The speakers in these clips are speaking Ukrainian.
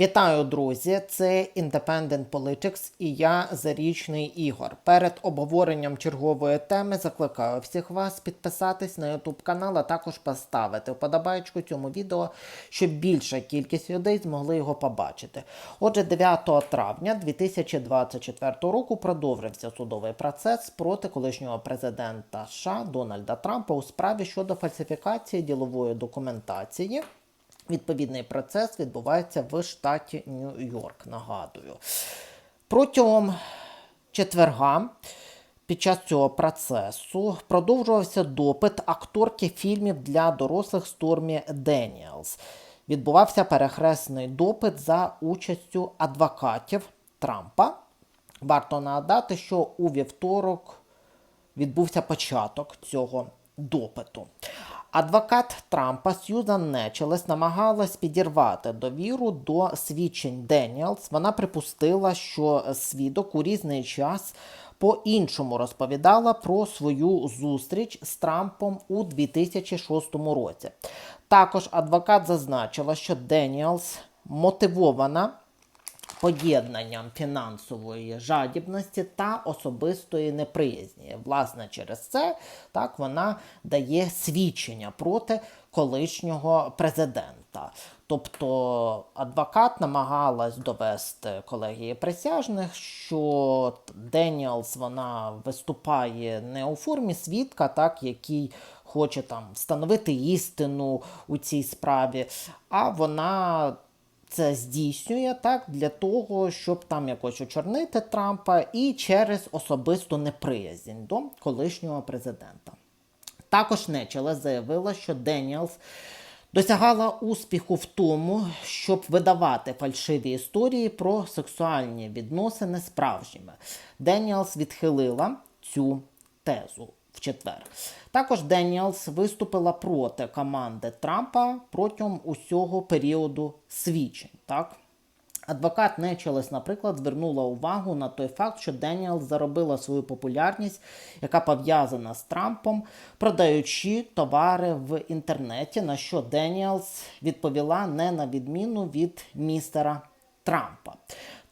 Вітаю, друзі! Це Independent Politics і я Зарічний Ігор. Перед обговоренням чергової теми закликаю всіх вас підписатись на YouTube канал, а також поставити вподобайку цьому відео, щоб більша кількість людей змогли його побачити. Отже, 9 травня 2024 року продовжився судовий процес проти колишнього президента США Дональда Трампа у справі щодо фальсифікації ділової документації. Відповідний процес відбувається в штаті Нью-Йорк. Нагадую. Протягом четверга під час цього процесу продовжувався допит акторки фільмів для дорослих Стормі Деніелс. Відбувався перехресний допит за участю адвокатів Трампа. Варто нагадати, що у вівторок відбувся початок цього допиту. Адвокат Трампа Сьюзан Нечелес намагалась підірвати довіру до свідчень Деніелс. Вона припустила, що свідок у різний час по-іншому розповідала про свою зустріч з Трампом у 2006 році. Також адвокат зазначила, що Деніелс мотивована поєднанням фінансової жадібності та особистої неприязні. Власне, через це так вона дає свідчення проти колишнього президента. Тобто адвокат намагалась довести колегії присяжних, що Деніелс вона виступає не у формі свідка, так який хоче там встановити істину у цій справі, а вона це здійснює так для того, щоб там якось очорнити Трампа і через особисту неприязнь до колишнього президента. Також Нечеле заявила, що Деніелс досягала успіху в тому, щоб видавати фальшиві історії про сексуальні відносини справжніми. Деніелс відхилила цю тезу в четвер. Також Деніелс виступила проти команди Трампа протягом усього періоду свідчень. Так? Адвокат Нечелес, наприклад, звернула увагу на той факт, що Деніелс заробила свою популярність, яка пов'язана з Трампом, продаючи товари в інтернеті, на що Деніелс відповіла не на відміну від містера Трампа.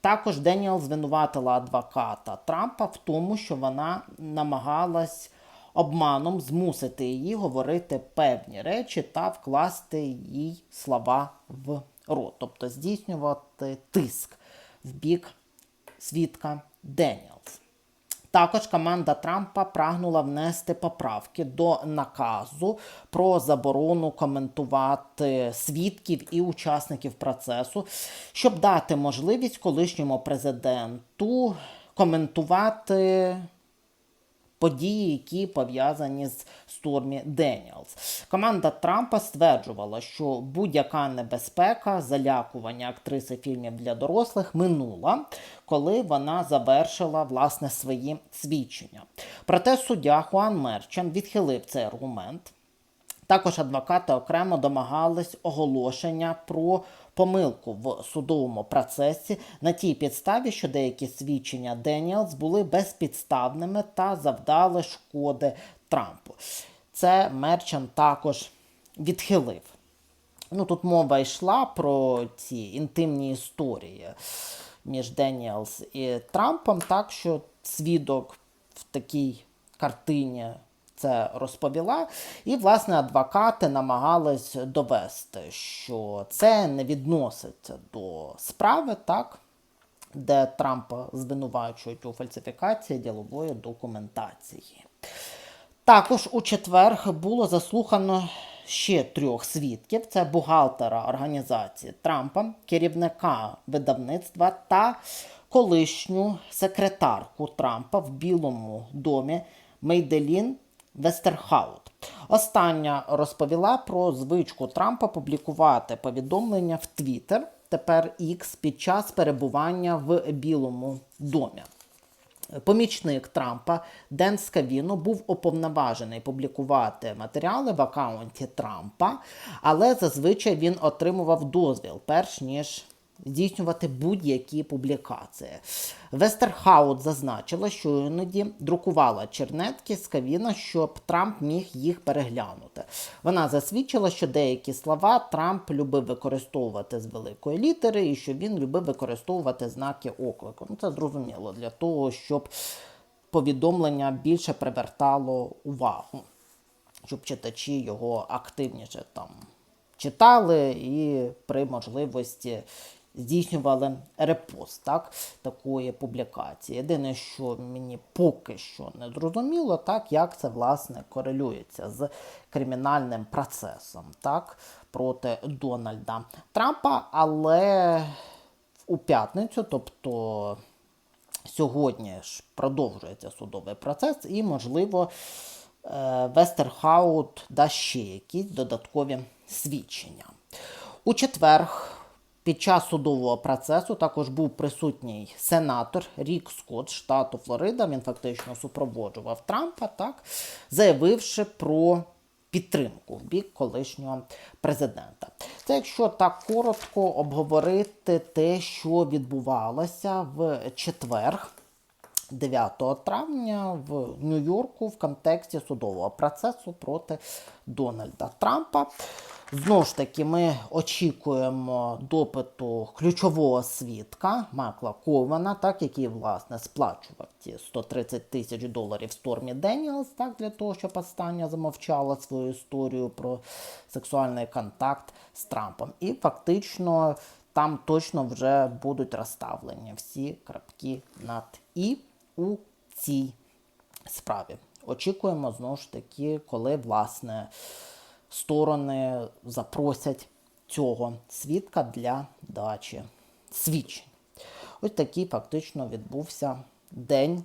Також Деніел звинуватила адвоката Трампа в тому, що вона намагалась обманом змусити її говорити певні речі та вкласти їй слова в рот, тобто здійснювати тиск в бік свідка Деніелс. Також команда Трампа прагнула внести поправки до наказу про заборону коментувати свідків і учасників процесу, щоб дати можливість колишньому президенту коментувати події, які пов'язані з Стормі Деніелс. Команда Трампа стверджувала, що будь-яка небезпека залякування актриси фільмів для дорослих минула, коли вона завершила власне свої свідчення. Проте суддя Хуан Мерчан відхилив цей аргумент. Також адвокати окремо домагались оголошення про помилку в судовому процесі на тій підставі, що деякі свідчення Деніелс були безпідставними та завдали шкоди Трампу. Це Мерчан також відхилив. Ну, Тут мова йшла про ці інтимні історії між Деніелс і Трампом, так що свідок в такій картині це розповіла. І, власне, адвокати намагались довести, що це не відноситься до справи, так, де Трампа звинувачують у фальсифікації ділової документації. Також у четвер було заслухано ще трьох свідків: це бухгалтера організації Трампа, керівника видавництва та колишню секретарку Трампа в Білому домі Мейделін Вестерхаут. Остання розповіла про звичку Трампа публікувати повідомлення в Твіттер, тепер X, під час перебування в Білому домі. Помічник Трампа Ден Скавіно був уповноважений публікувати матеріали в аккаунті Трампа, але зазвичай він отримував дозвіл, перш ніж здійснювати будь-які публікації. Вестерхаут зазначила, що іноді друкувала чернетки з кавіна, щоб Трамп міг їх переглянути. Вона засвідчила, що деякі слова Трамп любив використовувати з великої літери, і що він любив використовувати знаки оклику. Ну, це зрозуміло для того, щоб повідомлення більше привертало увагу, щоб читачі його активніше там читали і при можливості здійснювали репост так, такої публікації. Єдине, що мені поки що не зрозуміло, так, як це власне корелюється з кримінальним процесом так, проти Дональда Трампа, але у п'ятницю, тобто сьогодні ж продовжується судовий процес, і, можливо, е, Вестерхаут дасть ще якісь додаткові свідчення. У четвер під час судового процесу також був присутній сенатор Рік Скотт штату Флорида. Він фактично супроводжував Трампа, так, заявивши про підтримку в бік колишнього президента. Це якщо так коротко обговорити те, що відбувалося в четвер. 9 травня в Нью-Йорку в контексті судового процесу проти Дональда Трампа. Знову ж таки, ми очікуємо допиту ключового свідка Макла Кована, так, який власне сплачував ті 130 тисяч доларів Стормі Деніелс, так, для того, щоб остання замовчала свою історію про сексуальний контакт з Трампом. І фактично там точно вже будуть розставлені всі крапки над і у цій справі. Очікуємо знову ж таки, коли власне сторони запросять цього свідка для дачі свідчень. Ось такий фактично відбувся день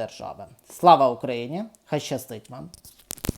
держави. Слава Україні! Хай щастить вам!